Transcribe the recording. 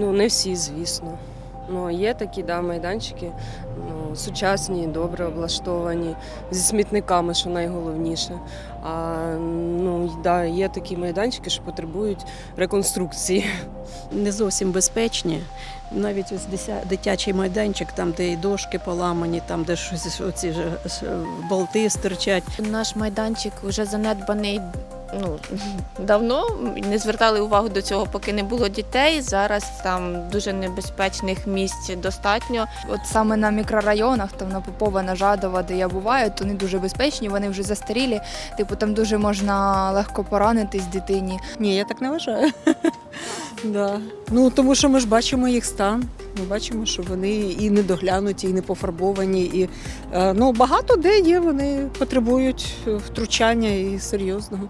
Ну, не всі, звісно. Ну, є такі да, майданчики, ну, сучасні, добре облаштовані, зі смітниками, що найголовніше. А ну, да, є такі майданчики, що потребують реконструкції. не зовсім безпечні. Навіть ось дитячий майданчик, там, де і дошки поламані, там, де щось оці ж болти стирчать. Наш майданчик вже занедбаний ну, давно. Не звертали увагу до цього, поки не було дітей. Зараз там дуже небезпечних місць достатньо. От саме на мікрорайонах, там на Попова, на Жадова, де я буваю, то не дуже безпечні, вони вже застарілі. Типу, там дуже можна легко поранитись дитині. Ні, я так не вважаю. Да. Ну, тому що ми ж бачимо їх стан. Ми бачимо, що вони і недоглянуті, і не пофарбовані. І, е, ну, багато де є, вони потребують е, втручання і серйозного.